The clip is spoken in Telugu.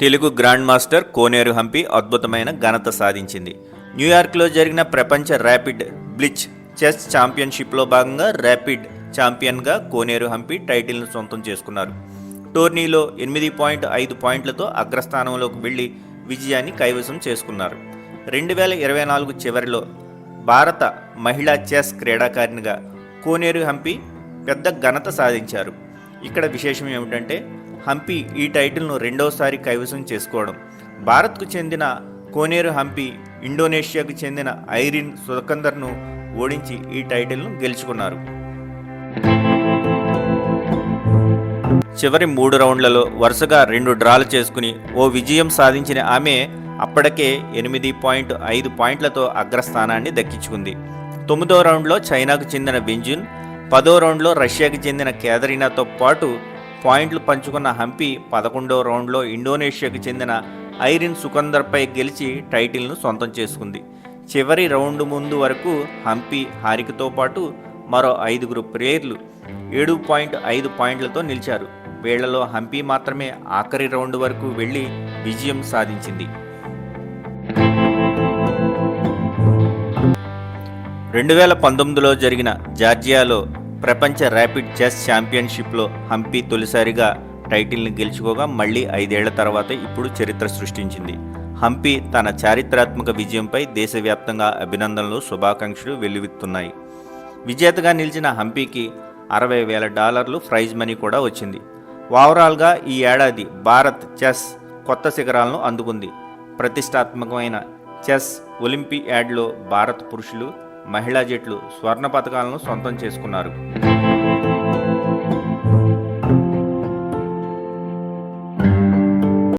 తెలుగు గ్రాండ్ మాస్టర్ కోనేరు హంపి అద్భుతమైన ఘనత సాధించింది. న్యూయార్క్లో జరిగిన ప్రపంచ ర్యాపిడ్ బ్లిచ్ చెస్ ఛాంపియన్షిప్లో భాగంగా ర్యాపిడ్ ఛాంపియన్గా కోనేరు హంపి టైటిల్ను సొంతం చేసుకున్నారు. టోర్నీలో ఎనిమిది పాయింట్ ఐదు పాయింట్లతో అగ్రస్థానంలోకి వెళ్ళి విజయాన్ని కైవసం చేసుకున్నారు. రెండు వేల ఇరవై నాలుగు చివరిలో భారత మహిళా చెస్ క్రీడాకారిణిగా కోనేరు హంపి పెద్ద ఘనత సాధించారు. ఇక్కడ విశేషం ఏమిటంటే హంపి ఈ టైటిల్ను రెండోసారి కైవసం చేసుకోవడం. భారత్కు చెందిన కోనేరు హంపి ఇండోనేషియాకు చెందిన ఐరిన్ సుకందర్ను ఓడించి ఈ టైటిల్ను గెలుచుకున్నారు. చివరి మూడు రౌండ్లలో వరుసగా రెండు డ్రాలు చేసుకుని ఓ విజయం సాధించిన ఆమె అప్పటికే ఎనిమిది పాయింట్ ఐదు పాయింట్లతో అగ్రస్థానాన్ని దక్కించుకుంది. తొమ్మిదో రౌండ్లో చైనాకు చెందిన బెంజున్ పదో రౌండ్లో రష్యాకు చెందిన కేదరినాతో పాటు పాయింట్లు పంచుకున్న హంపి పదకొండో రౌండ్లో ఇండోనేషియాకు చెందిన ఐరిన్ సుకందర్పై గెలిచి టైటిల్ను సొంతం చేసుకుంది. చివరి రౌండ్ ముందు వరకు హంపి హారికతో పాటు మరో ఐదుగురు ప్లేయర్లు ఏడు పాయింట్ ఐదు పాయింట్లతో నిలిచారు. వీళ్ళలో హంపి మాత్రమే ఆఖరి రౌండ్ వరకు వెళ్ళి విజయం సాధించింది. రెండు వేల పంతొమ్మిదిలో జరిగిన జార్జియాలో ప్రపంచ ర్యాపిడ్ చెస్ ఛాంపియన్షిప్లో హంపి తొలిసారిగా టైటిల్ని గెలుచుకోగా మళ్ళీ ఐదేళ్ళ తర్వాత ఇప్పుడు చరిత్ర సృష్టించింది. హంపి తన చారిత్రాత్మక విజయంపై దేశవ్యాప్తంగా అభినందనలు శుభాకాంక్షలు వెల్లువిత్తున్నాయి. విజేతగా నిలిచిన హంపీకి అరవై వేల డాలర్లు ప్రైజ్ మనీ కూడా వచ్చింది. ఓవరాల్గా ఈ ఏడాది భారత్ చెస్ కొత్త శిఖరాలను అందుకుంది. ప్రతిష్టాత్మకమైన చెస్ ఒలింపియాడ్లో భారత్ పురుషులు మహిళా జట్లు స్వర్ణ పథకాలను సొంతం చేసుకున్నారు.